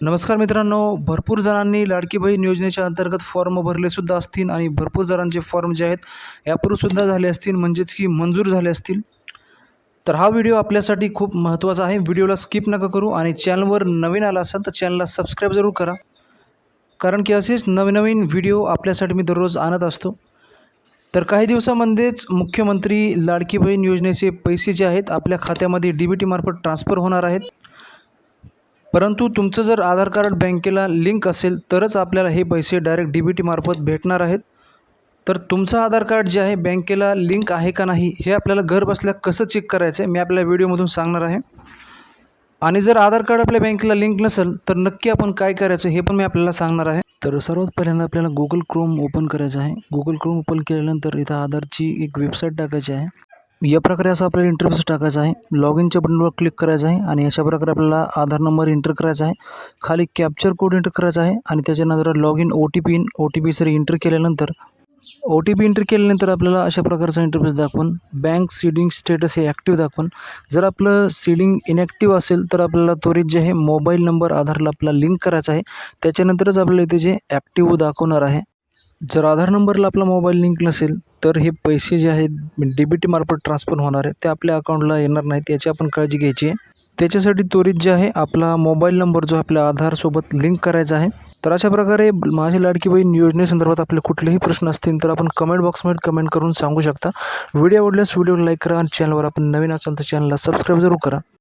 नमस्कार मित्रांनो भरपूर जणांनी लाडकी बहीण योजनेच्या अंतर्गत फॉर्म भरलेसुद्धा असतील आणि भरपूर जणांचे फॉर्म जे आहेत ॲप्रूव्हसुद्धा झाले असतील म्हणजेच की मंजूर झाले असतील. तर हा व्हिडिओ आपल्यासाठी खूप महत्त्वाचा आहे. व्हिडिओला स्किप नका करू आणि चॅनलवर नवीन आला असाल तर चॅनलला सबस्क्राईब जरूर करा. कारण की असेच नवनवीन व्हिडिओ आपल्यासाठी मी दररोज आणत असतो. तर काही दिवसामध्येच मुख्यमंत्री लाडकी बहीण योजनेचे पैसे जे आहेत आपल्या खात्यामध्ये डी बी टीमार्फत ट्रान्स्फर होणार आहेत. परंतु तुमचं जर आधार कार्ड बँकेला लिंक असेल तरच आपल्याला हे पैसे डायरेक्ट डी बी टीमार्फत भेटणार आहेत. तर तुमचं आधार कार्ड जे आहे बँकेला लिंक आहे का नाही हे आपल्याला घर बसल्या कसं चेक करायचं आहे मी आपल्या व्हिडिओमधून सांगणार आहे. आणि जर आधार कार्ड आपल्या बँकेला लिंक नसेल तर नक्की आपण काय करायचं हे पण मी आपल्याला सांगणार आहे. तर सर्वात पहिल्यांदा आपल्याला गुगल क्रोम ओपन करायचं आहे. गुगल क्रोम ओपन केल्यानंतर इथं आधारची एक वेबसाईट टाकायची आहे. या प्रकारे असं आपल्याला इंटरफेस टाकायचा आहे. लॉग इनच्या बटनवर क्लिक करायचं आहे आणि अशा प्रकारे आपल्याला आधार नंबर एंटर करायचा आहे. खाली कॅप्चर कोड एंटर करायचा आहे आणि त्याच्यानंतर log in O T P O T P जर एंटर केल्यानंतर ओ टी पी एंटर केल्यानंतर आपल्याला अशा प्रकारचा इंटरफेस दाखवून बँक सीडिंग स्टेटस हे ॲक्टिव्ह दाखवून जर आपलं सीडिंग इनॅक्टिव्ह असेल तर आपल्याला त्वरित जे आहे मोबाईल नंबर आधारला आपला लिंक करायचा आहे. त्याच्यानंतरच आपल्याला इथे जे ॲक्टिव्ह दाखवणार आहे जर आधार नंबरला आपला मोबाईल लिंक नसेल तर हे पैसे जे आहेत डी बी टीमार्फत ट्रान्सफर होणार आहे ते आपल्या अकाउंटला येणार नाहीत याची आपण काळजी घ्यायची आहे. त्याच्यासाठी त्वरित जे आहे आपला मोबाईल नंबर जो आपल्या आधारसोबत लिंक करायचा आहे. तर अशा प्रकारे माझी लाडकी बहीण योजनेसंदर्भात आपले कुठलेही प्रश्न असतील तर आपण कमेंट बॉक्समध्ये कमेंट करून सांगू शकता. व्हिडिओ आवडल्यास व्हिडिओ लाईक करा आणि चॅनलवर आपण नवीन असाल तर चॅनलला सबस्क्राईब जरूर करा.